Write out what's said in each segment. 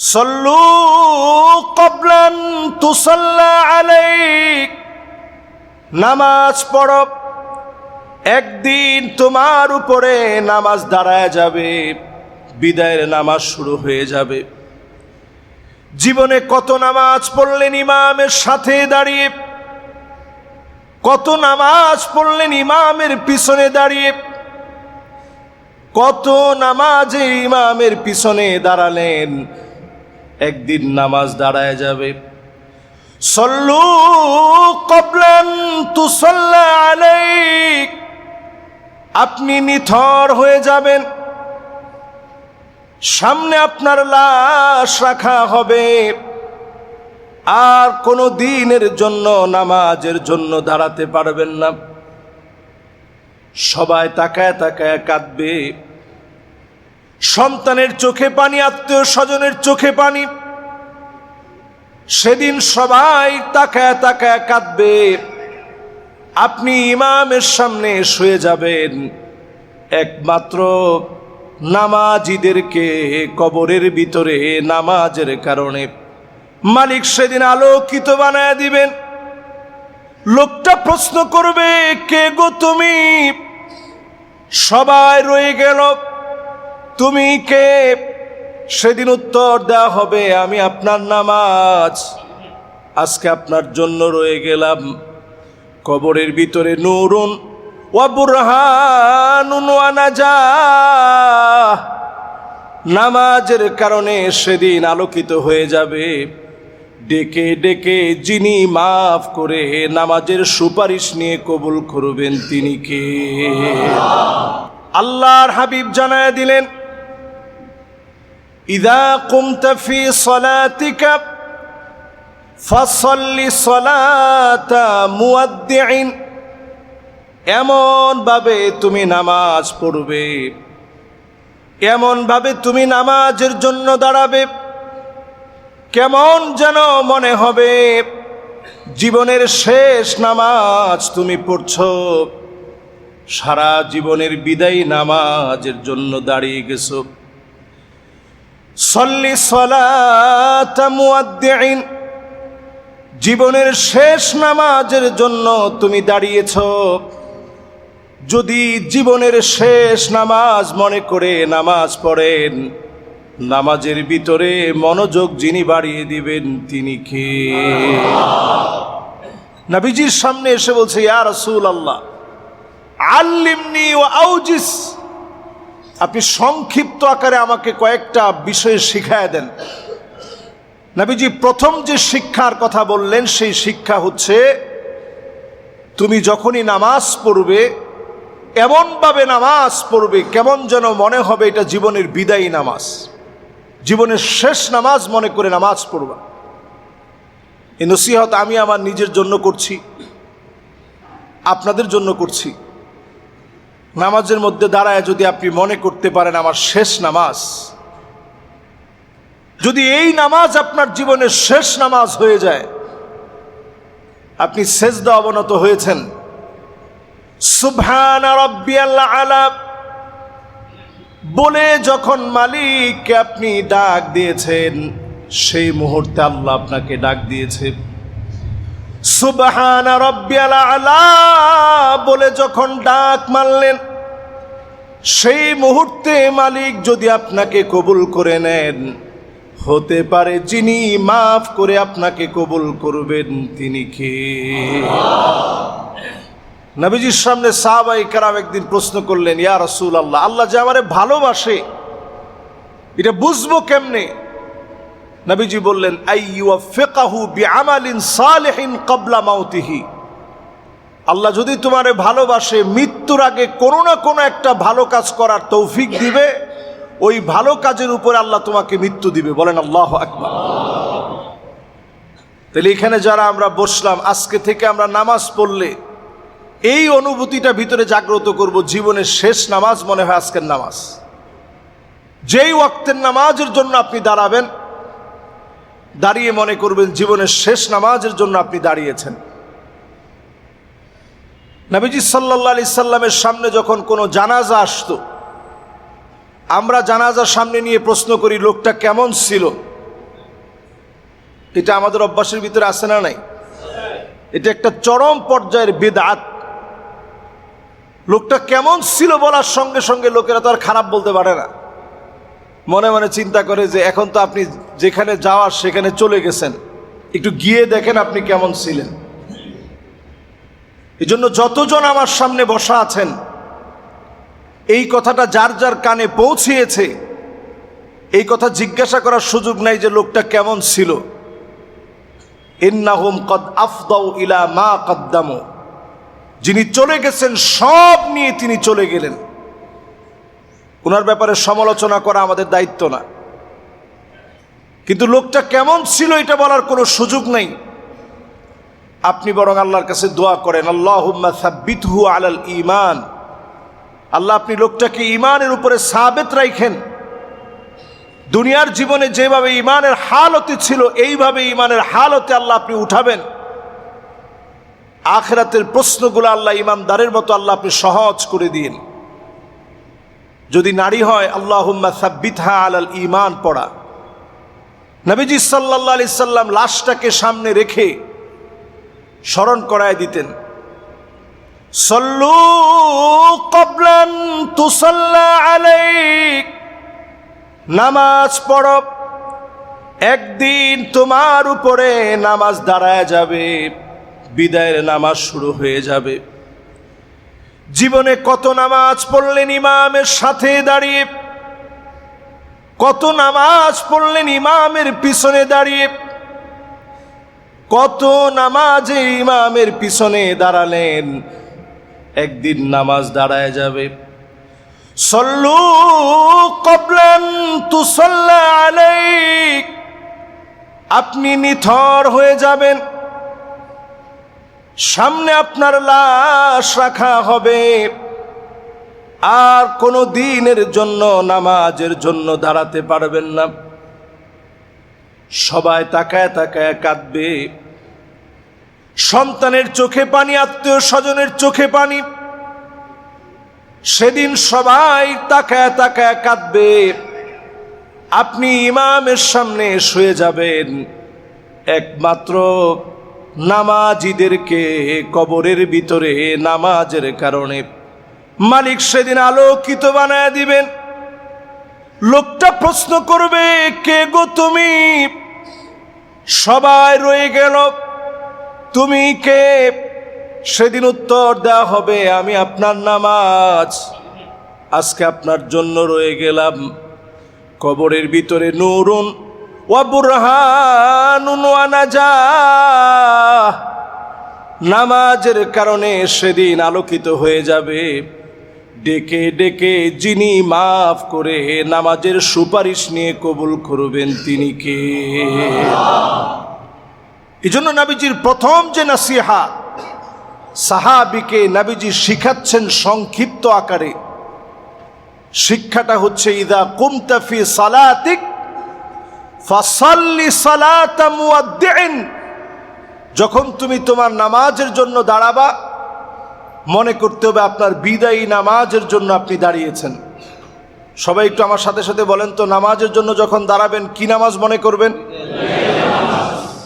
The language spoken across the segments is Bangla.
সল্লু কবলান তুসল্লা আলাইক। নামাজ পড়ব একদিন তোমার উপরে নামাজ দাঁড়ায় যাবে। বিদায়ের নামাজ শুরু হয়ে যাবে। জীবনে কত নামাজ পড়লেন ইমামের সাথে দাঁড়িয়ে। কত নামাজ পড়লেন ইমামের পিছনে দাঁড়িয়ে। কত নামাজে ইমামের পিছনে দাঁড়ালেন। একদিন নামাজ দাঁড়ায় যাবে। সল্লু কবলান তুসল্লা আলাইক। আপনি নিথর হয়ে যাবেন। সামনে আপনার লাশ রাখা হবে। আর কোনো দিনের জন্য নামাজের জন্য দাঁড়াতে পারবেন না। সবাই তাকায় তাকায় কাঁদবে। সন্তানের চোখে পানি, আত্মীয় স্বজনের চোখে পানি। সেদিন সবাই তাকায় তাকায় কাঁদবে। আপনি ইমামের সামনে শুয়ে যাবেন। একমাত্র নামাজিদেরকে কবরের ভিতরে, নামাজের কারণে। মালিক সেদিন আলোকিত বানায় দিবেন। লোকটা প্রশ্ন করবে, কে গো তুমি? সবাই রয়ে গেল। তুমি কে? সেদিন উত্তর দেওয়া হবে, আমি আপনার নামাজ। আজকে আপনার জন্য রয়ে গেলাম কবরের ভিতরে নুরুন নামাজের কারণে সেদিন আলোকিত হয়ে যাবে। ডেকে ডেকে যিনি মাফ করে নামাজের সুপারিশ নিয়ে কবুল করবেন তিনি কে? আল্লাহর হাবিব জানায় দিলেন ইদা কুমতা ফি সলাতিকা ফসল্লি সলাতা মুয়াদ্দিন এমন ভাবে তুমি নামাজ পড়বে। এমন ভাবে তুমি নামাজের জন্য দাঁড়াবে। কেমন যেন মনে হবে জীবনের শেষ নামাজ তুমি পড়ছ। সারা জীবনের বিদায়ী নামাজের জন্য দাঁড়িয়ে গেছো। সল্লি সলাতা মুয়াদ্দিন জীবনের শেষ নামাজের জন্য তুমি দাঁড়িয়েছ। যদি জীবনের শেষ নামাজ মনে করে নামাজ পড়েন, নামাজের ভিতরে মনোযোগ যিনি বাড়িয়ে দিবেন, তিনি কে? নবীজির সামনে এসে বলছে, ইয়া রসুল আল্লাহ আল্লিমনি ও আউজিস। আপনি সংক্ষিপ্ত আকারে আমাকে কয়েকটা বিষয় শিখায় দেন। নবীজি, প্রথম যে শিক্ষার কথা বললেন, সেই শিক্ষা হচ্ছে, তুমি যখনই নামাজ পড়বে, এমনভাবে নামাজ পড়বে, কেমন যেন মনে হবে এটা জীবনের বিদায়ী নামাজ। জীবনের শেষ নামাজ মনে করে নামাজ পড়বা। এই নসিহত আমি আমার নিজের জন্য করছি, আপনাদের জন্য করছি। নামাজের মধ্যে দাঁড়ায় যদি আপনি মনে করতে পারেন আমার শেষ নামাজ, যদি এই নামাজ আপনার জীবনের শেষ নামাজ হয়ে যায়, আপনি সেজদা অবনত হয়েছেন। আলা বলে যখন মালিককে আপনি ডাক দিয়েছেন, সেই মুহূর্তে আল্লাহ আপনাকে ডাক দিয়েছে। সুবহান রব্বিয়াল আলা বলে যখন ডাক মারলেন, সেই মুহূর্তে মালিক যদি আপনাকে কবুল করে নেন, হতে পারে যিনি মাফ করে আপনাকে কবুল করবেন তিনি কে? নবীজির সামনে সাহাবাই কারাম একদিন প্রশ্ন করলেন, ইয়া রসুল আল্লাহ আল্লাহ যে আমারে ভালোবাসে, এটা বুঝব কেমনে? নবীজি বললেন ক্বাবলা মাউতিহি। আল্লাহ যদি তোমারে ভালোবাসে, মৃত্যুর আগে কোনো না কোনো একটা ভালো কাজ করার তৌফিক দিবে। ওই ভালো কাজের উপরে আল্লাহ তোমাকে মৃত্যু দিবে। বলেন, আল্লাহ আকবার। তাহলে এখানে যারা আমরা বসলাম, আজকে থেকে আমরা নামাজ পড়লে এই অনুভূতিটা ভিতরে জাগ্রত করব, জীবনের শেষ নামাজ মনে হয় আজকের নামাজ। যেই ওয়াক্তের নামাজের জন্য আপনি দাঁড়াবেন দাঁড়িয়ে মনে করবেন জীবনের শেষ নামাজের জন্য আপনি দাঁড়িয়েছেন। নবীজি সাল্লা আলি সাল্লামের সামনে যখন কোনো জানাজা আসতো, আমরা জানাজার সামনে নিয়ে প্রশ্ন করি, লোকটা কেমন ছিল? এটা আমাদের অভ্যাসের ভিতরে আসে না নাই? এটা একটা চরম পর্যায়ের বেদাত। লোকটা কেমন ছিল বলার সঙ্গে সঙ্গে লোকেরা তো আর খারাপ বলতে পারে না। মনে মনে চিন্তা করে যে এখন তো আপনি যেখানে যাওয়ার সেখানে চলে গেছেন। একটু গিয়ে দেখেন আপনি কেমন ছিলেন। এই জন্য যতজন আমার সামনে বসা আছেন, এই কথাটা যার যার কানে পৌঁছিয়েছে, এই কথা জিজ্ঞাসা করার সুযোগ নাই যে লোকটা কেমন ছিল। ইন্নাহুম কদ আফদাউ ইলা মা কদ্দামু। যিনি চলে গেছেন, সব নিয়ে তিনি চলে গেলেন। ওনার ব্যাপারে সমালোচনা করা আমাদের দায়িত্ব না। কিন্তু লোকটা কেমন ছিল এটা বলার কোনো সুযোগ নেই। আপনি বরং আল্লাহর কাছে দোয়া করেন আল্লাহ আলাল ইমান আল্লাহ আপনি লোকটাকে ইমানের উপরে সাবেত রাখেন দুনিয়ার জীবনে যেভাবে ইমানের হালতে ছিল, এইভাবে ইমানের হালতে আল্লাহ আপনি উঠাবেন। আখেরাতের প্রশ্নগুলো আল্লাহ ইমানদারের মতো আল্লাহ আপনি সহজ করে দিন যদি নারী হয় আল্লাহ সাব্বিতহা আলাল ইমান পড়া। নবীজি সাল্লাহ আলি সাল্লাম লাশটাকে সামনে রেখে স্মরণ করায় দিতেন। সল্লু কবলান তুসল্লা আলাইক, নামাজ পড়। একদিন তোমার উপরে নামাজ দাঁড়ায় যাবে, বিদায়ের নামাজ শুরু হয়ে যাবে। জীবনে কত নামাজ পড়লেন ইমামের সাথে দাঁড়িয়ে? কত নামাজ পড়লেন ইমামের পিছনে দাঁড়িয়ে? কত নামাজে ইমামের পিছনে দাঁড়ালেন? একদিন নামাজ দাঁড়ায় যাবে। সল্লু কবলান তুসল্লা আলাইক। আপনি নিথর হয়ে যাবেন। সামনে আপনার লাশ রাখা হবে। আর কোনো দিনের জন্য, নামাজের জন্য দাঁড়াতে পারবেন না। সবাই তাকায় তাকায় কাঁদবে। সন্তানের চোখে পানি, আত্মীয় স্বজনের চোখে পানি। সেদিন সবাই তাকায় তাকায় কাঁদবে। আপনি ইমামের সামনে শুয়ে যাবেন। একমাত্র নামাজিদেরকে কবরের ভিতরে নামাজের কারণে মালিক সেদিন আলোকিত বানায় দিবেন। লোকটা প্রশ্ন করবে, কে গো তুমি? সবাই রয়ে গেল। তুমি কে? সেদিন উত্তর দেওয়া হবে, আমি আপনার নামাজ। আজকে আপনার জন্য রয়ে গেলাম। কবরের ভিতরে নুরুন নামাজের কারণে সেদিন আলোকিত হয়ে যাবে। ডেকে ডেকে যিনি মাফ করে নামাজের সুপারিশ নিয়ে কবুল করবেন তিনি কে? এই জন্য নাবিজির প্রথম যে নাসিহা, সাহাবিকে নাবিজি শিখাচ্ছেন সংক্ষিপ্ত আকারে। শিক্ষাটা হচ্ছে, ইদা কুমতাফি সালাতিক যখন তুমি তোমার নামাজের জন্য দাঁড়াবা, মনে করতে হবে আপনার বিদায়ী নামাজের জন্য আপনি দাঁড়িয়েছেন। সবাই একটু আমার সাথে সাথে বলেন তো, নামাজের জন্য যখন দাঁড়াবেন, কি নামাজ মনে করবেন?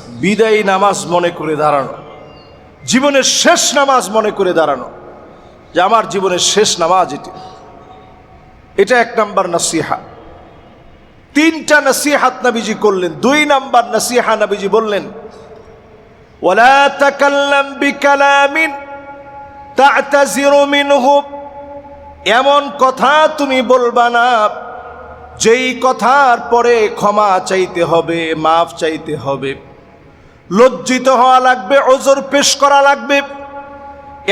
বিদায়ী নামাজ মনে করে দাঁড়ানো। জীবনের শেষ নামাজ মনে করে দাঁড়ানো। যে আমার জীবনের শেষ নামাজ এটি। এটা এক নাম্বার নাসিহা। তিনটা নাসিহাত নাবিজি করলেন। দুই নাম্বার নাসিহা নাবিজি বললেন এমন কথা তুমি বলবা না, যেই কথার পরে ক্ষমা চাইতে হবে, মাফ চাইতে হবে। লজ্জিত হওয়া লাগবে, ওজোর পেশ করা লাগবে।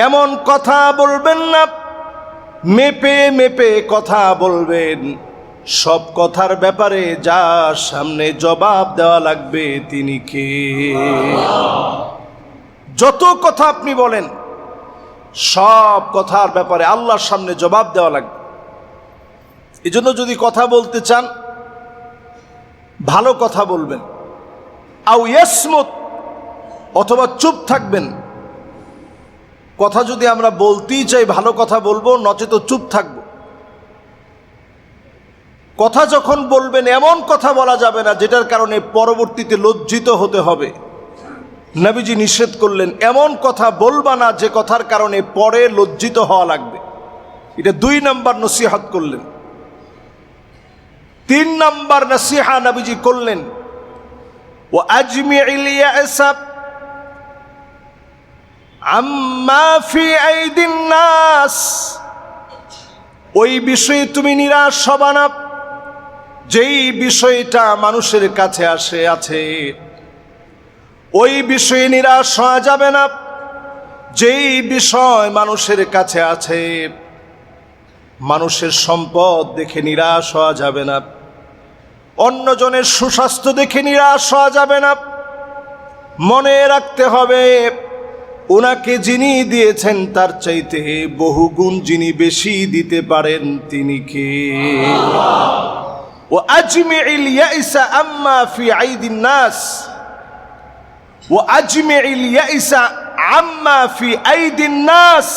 এমন কথা বলবেন না, মেপে মেপে কথা বলবেন। সব কথার ব্যাপারে যার সামনে জবাব দেওয়া লাগবে তিনি কে? যত কথা আপনি বলেন, সব কথার ব্যাপারে আল্লাহর সামনে জবাব দেওয়া লাগবে। এজন্য যদি কথা বলতে চান, ভালো কথা বলবেন। আউ ইয়াসমত, অথবা চুপ থাকবেন। কথা যদি আমরা বলতেই চাই, ভালো কথা বলব, নচেত চুপ থাকব। কথা যখন বলবেন, এমন কথা বলা যাবে না যেটার কারণে পরবর্তীতে লজ্জিত হতে হবে। নবীজি নিষেধ করলেন, এমন কথা বলবা না যে কথার কারণে পরে লজ্জিত হওয়া লাগবে। এটা দুই নাম্বার নসিহাত করলেন। তিন নাম্বার নসিহা নবীজি করলেন, ও আজমি নাস। ওই বিষয়ে তুমি নিরাশ হবা না। যেই বিষয়টা মানুষের কাছে আসে, আছে। ওই বিষয়ে নিরাশ হওয়া যাবে না। যেই বিষয় মানুষের কাছে আছে, মানুষের সম্পদ দেখে নিরাশ হওয়া যাবে না। অন্যজনের সুস্বাস্থ্য দেখে নিরাশ হওয়া যাবে না। মনে রাখতে হবে ওনাকে যিনি দিয়েছেন, তার চাইতে বহুগুণ যিনি বেশি দিতে পারেন তিনি কে? ও আজমিল ইয়াইসা আম্মা ফি আইদিন নাস ও আজমিল ইয়াইসা আম্মা ফি আইদিন নাস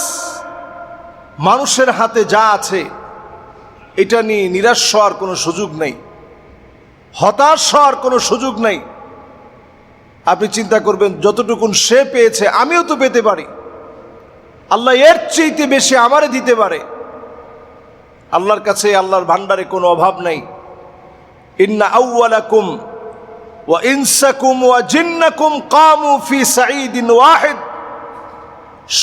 মানুষের হাতে যা আছে, এটা নিয়ে নিরাশ হওয়ার কোনো সুযোগ নেই। হতাশ হওয়ার কোনো সুযোগ নেই। আপনি চিন্তা করবেন, যতটুকুন সে পেয়েছে, আমিও তো পেতে পারি। আল্লাহ এর চেয়েতে বেশি আমারে দিতে পারে। আল্লাহর কাছে আল্লাহর ভান্ডারে কোনো অভাব নাই। ইন্না আউ্লাকুম ওয়া ইনসাকুম ওয়া জিন্নাকুম কামু ফি সাঈদিন ওয়াহিদ।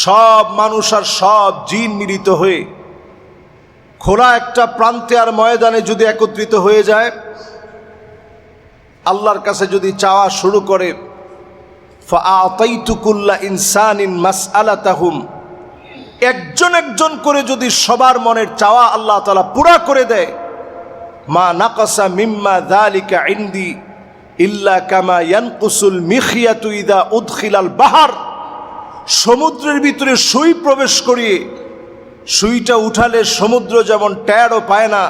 সব মানুষ আর সব জিন মিলিত হয়ে খোলা একটা প্রান্তে আর ময়দানে যদি একত্রিত হয়ে যায়, আল্লাহর কাছে যদি চাওয়া শুরু করে, ফাআতাইতুকুল্লা ইনসানিন মাসআলাতাহুম। একজন একজন করে যদি সবার মনের চাওয়া আল্লাহ তালা পুরা করে দেয় মা নাকাসা মিম্মা যালিকা ইনদি ইল্লা কামা ইয়ানকুসুল মিখিয়াতু ইদা উদখিলাল বাহার। সমুদ্রের ভিতরে সুই প্রবেশ করিয়ে সুইটা উঠালে সমুদ্র যেমন ট্যাড়ও পায় না,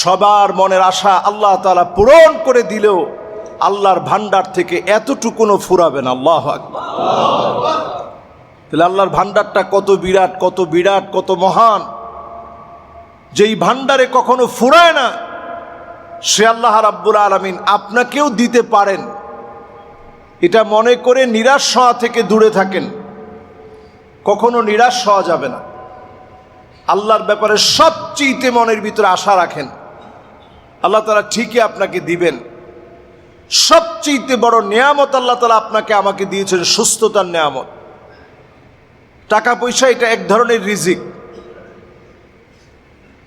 সবার মনের আশা আল্লাহ তালা পূরণ করে দিলেও আল্লাহর ভান্ডার থেকে এতটুকুনও ফুরাবে না। আল্লাহ তাহলে আল্লাহর ভান্ডারটা কত বিরাট কত বিরাট, কত মহান। যেই ভান্ডারে কখনো ফুরায় না, সে আল্লাহ রাব্বুল আলমিন আপনাকেও দিতে পারেন। এটা মনে করে নিরাশ হওয়া থেকে দূরে থাকেন। কখনো নিরাশ হওয়া যাবে না। আল্লাহর ব্যাপারে সবচেয়েতে মনের ভিতরে আশা রাখেন। আল্লাহ তালা ঠিকই আপনাকে দিবেন। সবচেয়েতে বড় নিয়ামত আল্লাহ তালা আপনাকে আমাকে দিয়েছেন, সুস্থতার নিয়ামত। টাকা পয়সা এটা এক ধরনের রিজিক।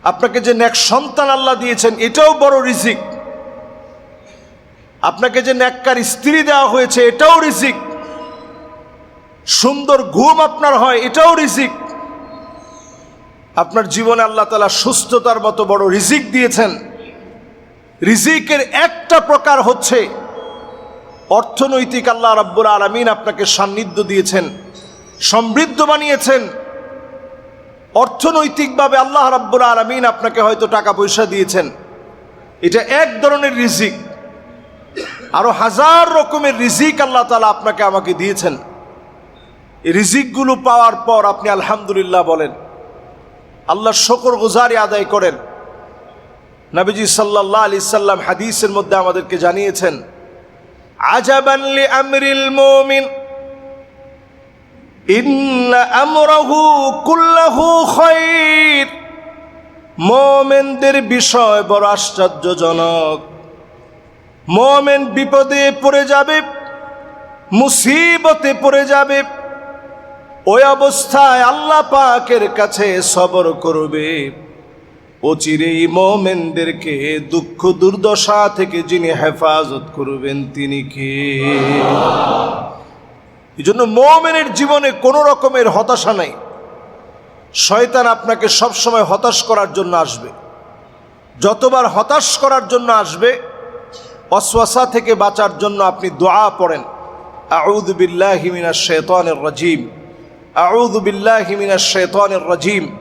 আপনাকে যে ন্যাক সন্তান আল্লাহ দিয়েছেন, এটাও বড় রিজিক। আপনাকে যে ন্যাক্কার স্ত্রী দেওয়া হয়েছে, এটাও রিজিক। সুন্দর ঘুম আপনার হয়, এটাও রিজিক। আপনার জীবনে আল্লাহ তালা সুস্থতার মতো বড় রিজিক দিয়েছেন। রিজিকের একটা প্রকার হচ্ছে, অর্থনৈতিক আল্লাহ রাব্বুল আলমিন আপনাকে সান্নিধ্য দিয়েছেন, সমৃদ্ধ বানিয়েছেন অর্থনৈতিকভাবে আল্লাহ রাব্বুল আলমিন আপনাকে হয়তো টাকা পয়সা দিয়েছেন। এটা এক ধরনের রিজিক। আরও হাজার রকমের রিজিক আল্লাহ তালা আপনাকে আমাকে দিয়েছেন। রিজিকগুলো পাওয়ার পর আপনি আলহামদুলিল্লাহ বলেন আল্লাহ শকর গুজারি আদায় করেন। নবীজি সাল্লাহ আলি সাল্লাম হাদিসের মধ্যে আমাদেরকে জানিয়েছেন আজাবানলি আমরিল মুমিন। মোমেনদের বিষয় বড় আশ্চর্যজনক। মোমেন বিপদে পড়ে যাবে, মুসিবতে পড়ে যাবে, ওই অবস্থায় আল্লাহ পাকের কাছে সবর করবে। অচিরেই মোমেনদেরকে দুঃখ দুর্দশা থেকে যিনি হেফাজত করবেন তিনি কে? এই জন্য মোমেনের জীবনে কোনো রকমের হতাশা নাই। শয়তান আপনাকে সবসময় হতাশ করার জন্য আসবে। যতবার হতাশ করার জন্য আসবে, অশ্বাসা থেকে বাঁচার জন্য আপনি দোয়া পড়েন। আউদ বিল্লাহিমিনা শেতানের রাজিম। আউদ বিল্লাহিমিনা শেতানের রাজিম।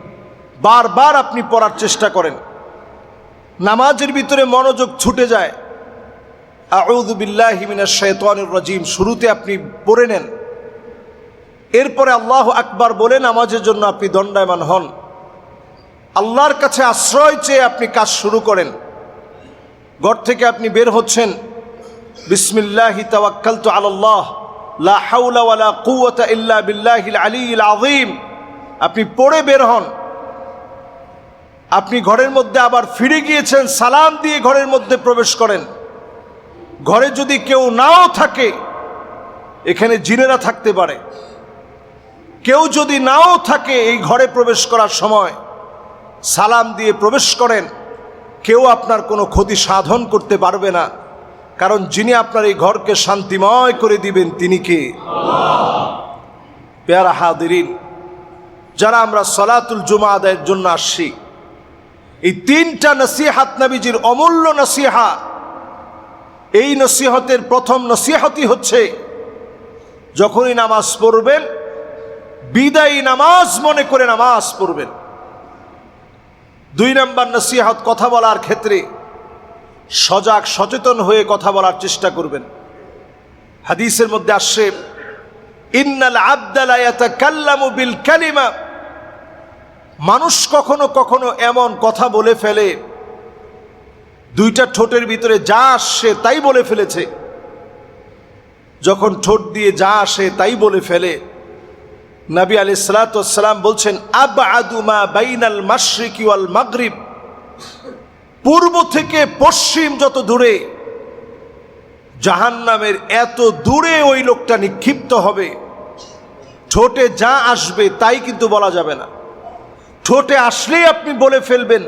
বারবার আপনি পড়ার চেষ্টা করেন। নামাজের ভিতরে মনোযোগ ছুটে যায়। আউদ বিল্লাহিমিনা শেতানের রাজিম। শুরুতে আপনি পড়ে নেন। এরপরে আল্লাহ আকবার বলে নামাজের জন্য আপনি দণ্ডায়মান হন। আল্লাহর কাছে আশ্রয় চেয়ে আপনি কাজ শুরু করেন। ঘর থেকে আপনি বের হচ্ছেন। বিসমিল্লাহি লা ইল্লা বিল্লাহিল আলিয়্যিল আযীম। আপনি পড়ে বের হন। আপনি ঘরের মধ্যে আবার ফিরে গিয়েছেন, সালাম দিয়ে ঘরের মধ্যে প্রবেশ করেন। ঘরে যদি কেউ নাও থাকে, এখানে জিনেরা থাকতে পারে। কেউ যদি নাও থাকে এই ঘরে প্রবেশ করার সময়, সালাম দিয়ে প্রবেশ করেন, কেউ আপনার কোনো ক্ষতি সাধন করতে পারবে না। কারণ যিনি আপনার এই ঘরকে শান্তিময় করে দিবেন, তিনি কে? পেয়ারা হাদিরিন যারা আমরা সলাতুল জুমা আদায়ের জন্য আসছি, এই তিনটা নসিহাত নবীজির অমূল্য নসিহা, এই নসিহতের প্রথম নসিহতই হচ্ছে, যখনই নামাজ পড়বেন বিদায়ী নামাজ মনে করে নামাজ পড়বেন। দুই নম্বর নসিহত কথা বলার ক্ষেত্রে সজাগ, সচেতন হয়ে কথা বলার চেষ্টা করবেন। হাদিসের মধ্যে আসছে, ইন্নাল আবদালায়াতা কাল্লামু বিল কালিমা। মানুষ কখনো কখনো এমন কথা বলে ফেলে, দুইটা ঠোঁটের ভিতরে যা আসছে তাই বলে ফেলেছে। যখন ঠোঁট দিয়ে যা আসে তাই বলে ফেলে। নবী আলি সালাতাম বলছেন আব বাইনাল মাশরিকি ওয়াল মাগরিব। পূর্ব থেকে পশ্চিম যত দূরে, জাহান্নামের এত দূরে ওই লোকটা নিক্ষিপ্ত হবে। ঠোঁটে যা আসবে তাই কিন্তু বলা যাবে না। ঠোঁটে আসলেই আপনি বলে ফেলবেন।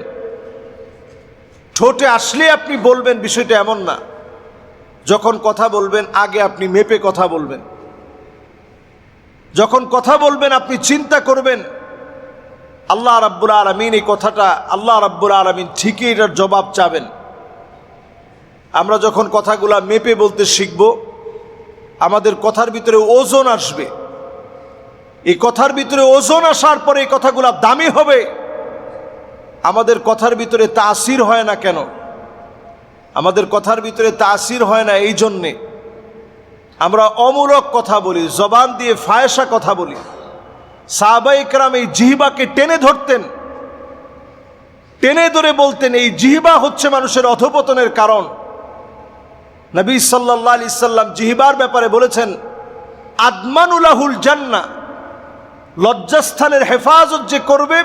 ঠোঁটে আসলে আপনি বলবেন বিষয়টা এমন না। যখন কথা বলবেন, আগে আপনি মেপে কথা বলবেন। যখন কথা বলবেন, আপনি চিন্তা করবেন, আল্লাহ রাব্বুল আলমিন এই কথাটা, আল্লাহ রাব্বুল আলমিন ঠিকই এটার জবাব চাবেন। আমরা যখন কথাগুলা মেপে বলতে শিখব, আমাদের কথার ভিতরে ওজন আসবে। এই কথার ভিতরে ওজন আসার পরে এই কথাগুলা দামি হবে। আমাদের কথার ভিতরে তাসির হয় না কেন? আমাদের কথার ভিতরে তাসির হয় না এই জন্যে। আমরা অমূলক কথা বলি, জবান দিয়ে ফায়সা কথা বলি। সাহবাইকরাম এই জিহিবাকে টেনে ধরতেন। টেনে ধরে বলতেন, এই জিহিবা হচ্ছে মানুষের অধপতনের কারণ। নবী সাল্লাহ আলি সাল্লাম জিহিবার ব্যাপারে বলেছেন আদমানুলাহুল জান্না লজ্জাস্থানের হেফাজত যে করবে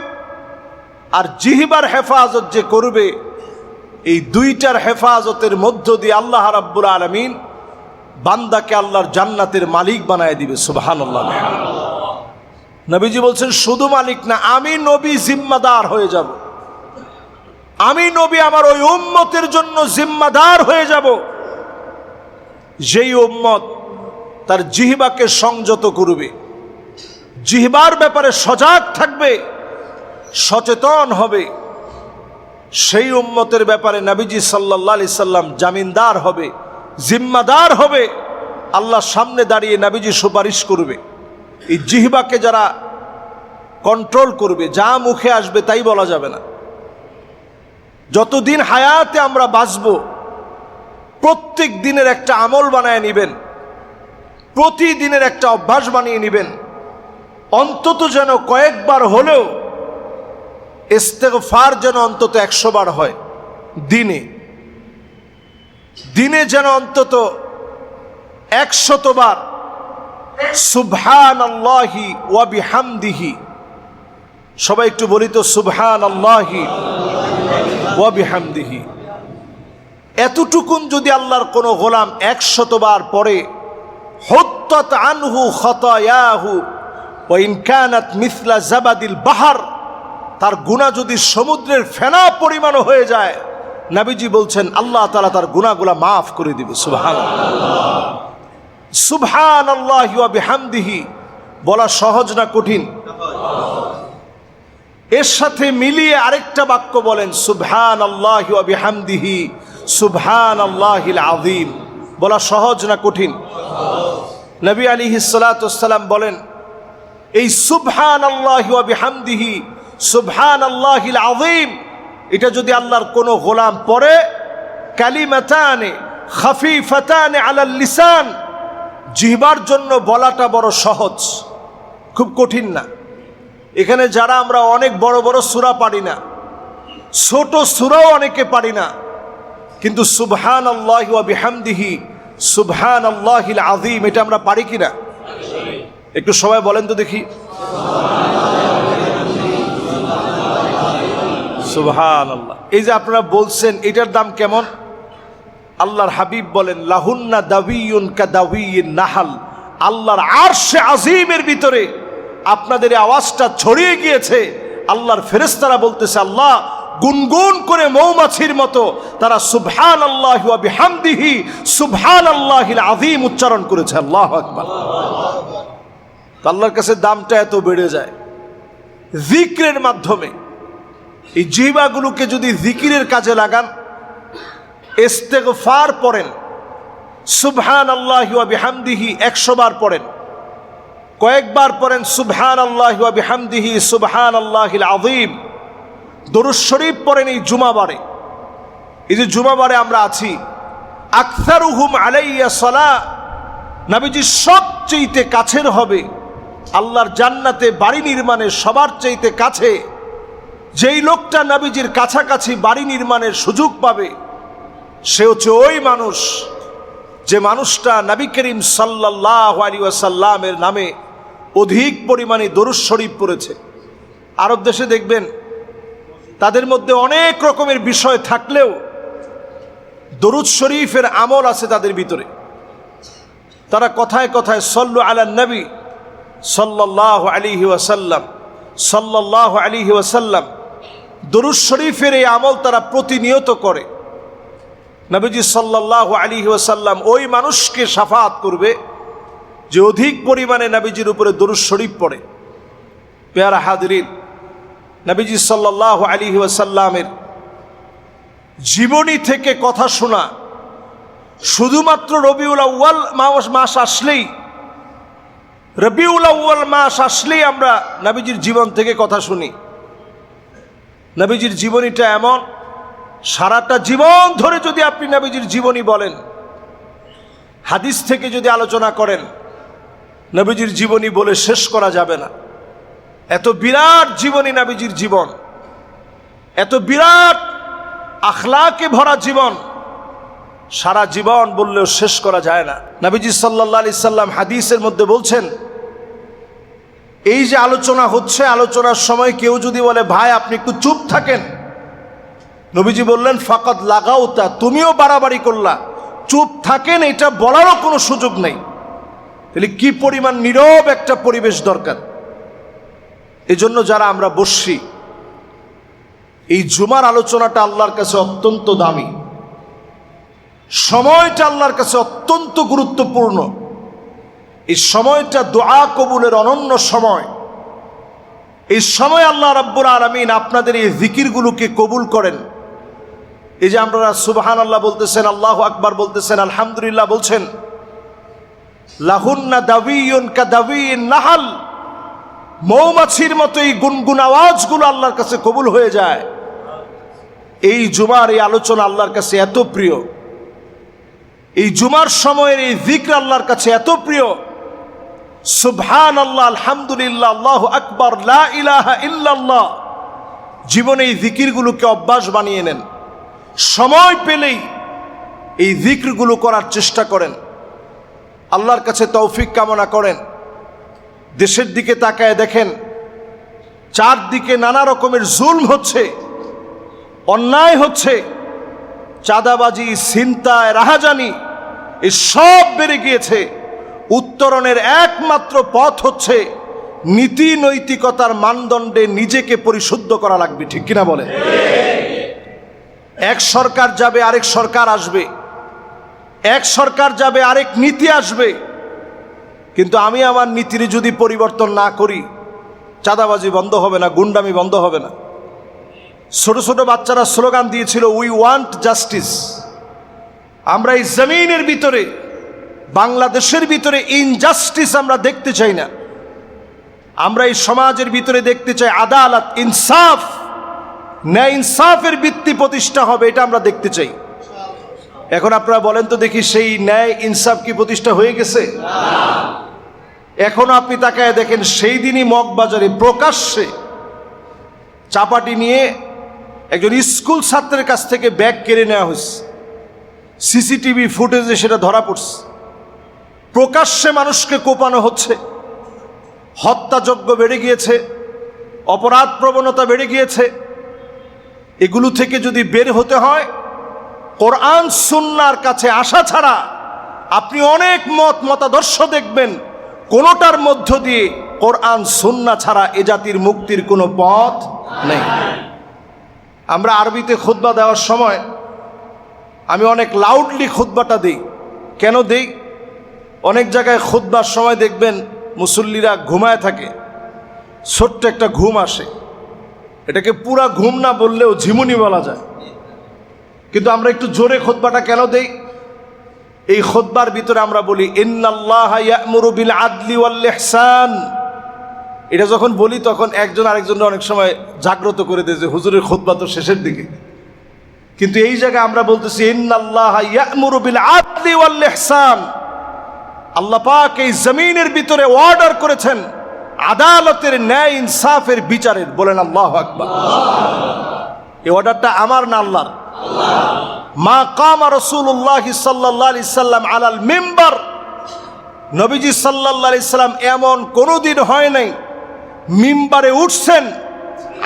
আর জিহিবার হেফাজত যে করবে, এই দুইটার হেফাজতের মধ্য দিয়ে আল্লাহ রাব্বুল আলমিন বান্দাকে আল্লাহর জান্নাতের মালিক বানায় দিবে সুবাহান নবীজি বলছেন, শুধু মালিক না, আমি নবী জিম্মাদার হয়ে যাব। আমি নবী আমার ওই উম্মতের জন্য জিম্মাদার হয়ে যাব। যেই উম্মত তার জিহিবাকে সংযত করবে, জিহবার ব্যাপারে সজাগ থাকবে, সচেতন হবে, সেই উম্মতের ব্যাপারে নবীজি সাল্লাহ আলি সাল্লাম জামিনদার হবে। জিম্মাদার হবে, আল্লাহ সামনে দাঁড়িয়ে নাবিজি সুপারিশ করবে। এই জিহবাকে যারা কন্ট্রোল করবে, যা মুখে আসবে তাই বলা যাবে না। যতদিন হায়াতে আমরা বাঁচব, প্রত্যেক দিনের একটা আমল বানায় নেবেন, প্রতিদিনের একটা অভ্যাস বানিয়ে নেবেন। অন্তত যেন কয়েকবার হলেও ইস্তেগফার যেন অন্তত একশো বার হয় দিনে। দিনে যেন অন্তত একশতবার সুবহান আল্লাহি ওয়াবিহামদিহি সবাই একটু বলি তো সুবহান আল্লাহি ওয়াবিহামদিহি এতটুকুন যদি আল্লাহর কোনো গোলাম একশতবার পরে হত্যাত আনহু খতায়াহু ও ইনকানাত মিসলা জাবাদিল বাহার, তার গুণা যদি সমুদ্রের ফেনা পরিমাণ হয়ে যায় নাবিজি বলছেন, আল্লাহ তালা তার গুণাগুলা মাফ করে দিবে সুবহান সুবহান আল্লাহ বিহামদিহি, বলা সহজ না কঠিন? এর সাথে মিলিয়ে আরেকটা বাক্য বলেন সুবহান আল্লাহ বিহামদিহি সুবহান আল্লাহিল আযীম। বলা সহজ না কঠিন? নবী আলী সালাতাম বলেন, এই সুবহান আল্লাহ বিহামদিহি সুবহান আল্লাহিল আযীম এটা যদি আল্লাহর কোনো গোলাম পড়ে, কালিমাতানে, খাফিফাতানে আলাল লিসান, জিহবার জন্য বলাটা বড় সহজ, খুব কঠিন না। এখানে যারা আমরা অনেক বড় বড় সুরা পারি না, ছোট সুরাও অনেকে পারি না, কিন্তু সুবহান আল্লাহ বিহামদিহি সুবহান আল্লাহিল আযীম, এটা আমরা পারি কিনা? একটু সবাই বলেন তো দেখি। সুবহান আল্লাহ এই যে আপনারা বলছেন, এটার দাম কেমন? আল্লাহর হাবিব বলেন, লাহুন্না দাবিউন কা দাবিয়িন নাহাল। আল্লাহর আরশে আজিমের ভিতরে আপনাদের আওয়াজটা ছড়িয়ে গিয়েছে। আল্লাহর ফেরেশতারা বলতেছে, আল্লাহ গুনগুন করে মৌমাছির মতো তারা সুবহান আল্লাহ বিহামদিহি সুবহান আল্লাহিল আযীম উচ্চারণ করেছে। আল্লাহু আকবার। আল্লাহর কাছে দামটা এত বেড়ে যায়। জিক্রের মাধ্যমে এই জিবাগুলোকে যদি জিকিরের কাজে লাগান, ইস্তেগফার পড়েন সুবহান আল্লাহ বিহামদিহি একশো বার পড়েন, কয়েকবার পড়েন সুবহান আল্লাহ বিহামদিহি সুবহান আল্লাহিল আযীম, দরুদ শরীফ পড়েন এই জুমাবারে এই যে জুমাবারে আমরা আছি, আকসারুহুম আলাইয়া সলা, নাবিজি সবচেয়েতে কাছের হবে, আল্লাহর জান্নাতে বাড়ি নির্মাণে সবার চাইতে কাছে। যেই লোকটা নাবিজির কাছাকাছি বাড়ি নির্মাণের সুযোগ পাবে, সে হচ্ছে ওই মানুষ যে মানুষটা নবী করিম সাল্লাহ আলী ওয়াসাল্লামের নামে অধিক পরিমাণে দরুদ শরীফ পড়েছে। আরব দেশে দেখবেন, তাদের মধ্যে অনেক রকমের বিষয় থাকলেও দরুদ শরীফের আমল আছে তাদের ভিতরে। তারা কথায় কথায় সল্লু আলা নবী সাল্লাহ আলিহি ওয়াসাল্লাম সাল্লাহ আলিহি ওয়াসাল্লাম দরুদ শরীফের এই আমল তারা প্রতিনিয়ত করে। নবীজি সাল্লাহ আলী ওয়াসাল্লাম ওই মানুষকে সাফাত করবে যে অধিক পরিমাণে নবীজির উপরে দরুদ শরীফ পড়ে। পেয়ারা হাদরিন নবীজি সাল্লাহ আলী ওয়াসাল্লামের জীবনী থেকে কথা শোনা, শুধুমাত্র রবিউল আউ্য়াল মাস মাস আসলেই, রবিউল আউ্য়াল মাস আসলেই আমরা নবীজির জীবন থেকে কথা শুনি। নবীজির জীবনীটা এমন, সারাটা জীবন ধরে যদি আপনি নবীজির জীবনী বলেন, হাদিস থেকে যদি আলোচনা করেন, নবীজির জীবনী বলে শেষ করা যাবে না। এত বিরাট জীবনী নবীজির জীবন, এত বিরাট আখলাকে ভরা জীবন, সারা জীবন বললেও শেষ করা যায় না। নবীজি সাল্লাহ আলি সাল্লাম হাদিসের মধ্যে বলছেন এই যে আলোচনা হচ্ছে, আলোচনার সময় কেউ যদি বলে, ভাই, আপনি একটু চুপ থাকেন। নবীজি বললেন ফাকাত লাগাও তা তুমিও বাড়াবাড়ি করলা। চুপ থাকেন, এটা বলারও কোনো সুযোগ নেই। তাহলে কি পরিমাণ নীরব একটা পরিবেশ দরকার? এজন্য যারা আমরা বসছি, এই জুমার আলোচনাটা আল্লাহর কাছে অত্যন্ত দামি। সময়টা আল্লাহর কাছে অত্যন্ত গুরুত্বপূর্ণ। এই সময়টা দোয়া কবুলের অনন্য সময়। এই সময় আল্লাহ রাব্বুর আলমিন আপনাদের এই জিকিরগুলোকে কবুল করেন। এই যে আপনারা সুবাহান আল্লাহ বলতেছেন, আল্লাহ আকবার বলতেছেন, আলহামদুলিল্লাহ বলছেন, লাহুন্না দাবিউন কা নাহাল। মৌমাছির মতো এই গুনগুন আওয়াজগুলো আল্লাহর কাছে কবুল হয়ে যায়। এই জুমার এই আলোচনা আল্লাহর কাছে এত প্রিয়। এই জুমার সময়ের এই জিক্র আল্লাহর কাছে এত প্রিয়। সুবহান আল্লাহ আলহামদুলিল্লাহ, আল্লাহ আকবর ইলাহা ইল্লাল্লাহ। জীবনে এই জিকিরগুলোকে অভ্যাস বানিয়ে নেন। সময় পেলেই এই জিক্রগুলো করার চেষ্টা করেন। আল্লাহর কাছে তৌফিক কামনা করেন। দেশের দিকে তাকায় দেখেন, চারদিকে নানা রকমের জুলম হচ্ছে, অন্যায় হচ্ছে, চাঁদাবাজি ছিনতায় রাহাজানি এই সব বেড়ে গিয়েছে। উত্তরণের একমাত্র পথ হচ্ছে নীতি নৈতিকতার মানদণ্ডে নিজেকে পরিশুদ্ধ করা লাগবে, ঠিক কিনা বলে? এক সরকার যাবে, আরেক সরকার আসবে। এক সরকার যাবে, আরেক নীতি আসবে। কিন্তু আমি আমার নীতির যদি পরিবর্তন না করি, চাঁদাবাজি বন্ধ হবে না, গুন্ডামি বন্ধ হবে না। ছোট ছোট বাচ্চারা স্লোগান দিয়েছিল উই ওয়ান্ট জাস্টিস আমরা এই জমিনের ভিতরে বাংলাদেশের ভিতরে ইনজাস্টিস আমরা দেখতে চাই না। আমরা এই সমাজের ভিতরে দেখতে চাই আদালত, ইনসাফ, ন্যায় ইনসাফের ভিত্তি প্রতিষ্ঠা হবে, এটা আমরা দেখতে চাই। এখন আপনারা বলেন তো দেখি সেই ন্যায় ইনসাফ কি প্রতিষ্ঠা হয়ে গেছে? এখনও আপনি তাকায় দেখেন সেই দিনই মগবাজারে প্রকাশ্যে চাপাটি নিয়ে একজন স্কুল ছাত্রের কাছ থেকে ব্যাগ কেড়ে নেওয়া হয়েছে। সিসিটিভি ফুটেজে সেটা ধরা পড়ছে। প্রকাশ্যে মানুষকে কোপানো হচ্ছে। হত্যাযজ্ঞ বেড়ে গিয়েছে, অপরাধ প্রবণতা বেড়ে গিয়েছে। এগুলো থেকে যদি বের হতে হয়, কোরআন, সুন্নার কাছে আসা ছাড়া আপনি অনেক মত মতাদর্শ দেখবেন। কোনোটার মধ্য দিয়ে কোরআন, সুন্না ছাড়া এ জাতির মুক্তির কোনো পথ নেই। আমরা আরবিতে খুতবা দেওয়ার সময় আমি অনেক লাউডলি খুতবাটা দিই। কেন দিই? অনেক জায়গায় খুতবার সময় দেখবেন মুসল্লিরা ঘুমায় থাকে। ছোট্ট একটা ঘুম আসে। এটাকে পুরা ঘুম না বললেও ঝিমুনি বলা যায়। কিন্তু আমরা একটু জোরে খোদবাটা কেন দেই? এই খোদবার ভিতরে আমরা বলি, ইন্নাল্লাহ ইয়ামুরু বিল আদলি ওয়াল ইহসান। এটা যখন বলি, তখন একজন আরেকজন অনেক সময় জাগ্রত করে দেয় যে, হুজুরের খোদবা তো শেষের দিকে। কিন্তু এই জায়গায় আমরা বলতেছি, ইন্নাল্লাহ ইয়ামুরু বিল আদলি ওয়াল ইহসান আল্লাহ পাক এই জমিনের ভিতরে অর্ডার করেছেন আদালতের ন্যায় ইনসাফের বিচারের। বলেন আল্লাহ আকবার। এই অর্ডারটা আমার না আল্লাহর? মা কামা রসুল্লাহ সাল্লাহ সাল্লাম আলাল মেম্বার। নবীজি সাল্লাহ সাল্লাম এমন কোনোদিন হয় নাই, মিম্বারে উঠছেন,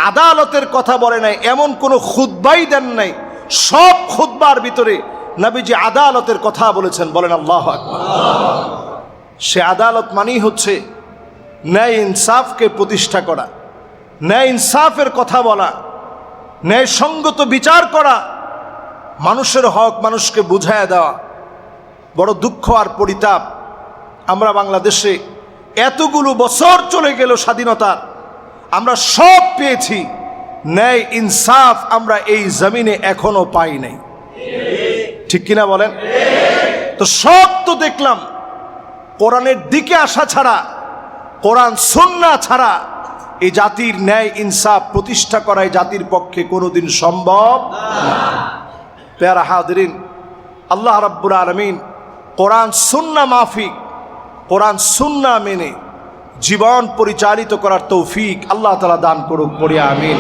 আদালতের কথা বলে নাই, এমন কোনো খুদ্বাই দেন নাই, সব খুদ্বার ভিতরে নবীজি আদালতের কথা বলেছেন, বলেন আল্লাহ সে আদালত মানেই হচ্ছে ন্যায় ইনসাফকে প্রতিষ্ঠা করা, ন্যায় ইনসাফের কথা বলা, ন্যায় সঙ্গত বিচার করা, মানুষের হক মানুষকে বুঝায় দেওয়া। বড় দুঃখ আর পরিতাপ। আমরা বাংলাদেশে এতগুলো বছর চলে গেল স্বাধীনতার। আমরা সব পেয়েছি। ন্যায় ইনসাফ আমরা এই জমিনে এখনও পাই নাই। ঠিক কিনা বলেন? তো সব তো দেখলাম, কোরআনের দিকে আসা ছাড়া, কোরআন সন্না ছাড়া এই জাতির ন্যায় ইনসাফ প্রতিষ্ঠা করা এই জাতির পক্ষে কোনোদিন সম্ভব পেয়ারা হাদিন আল্লাহ রাব্বুর আলমিন কোরআন সুন্না মাফিক, কোরআন সুন্না মেনে জীবন পরিচালিত করার তৌফিক আল্লাহ তালা দান করুক পড়িয়া আমিন।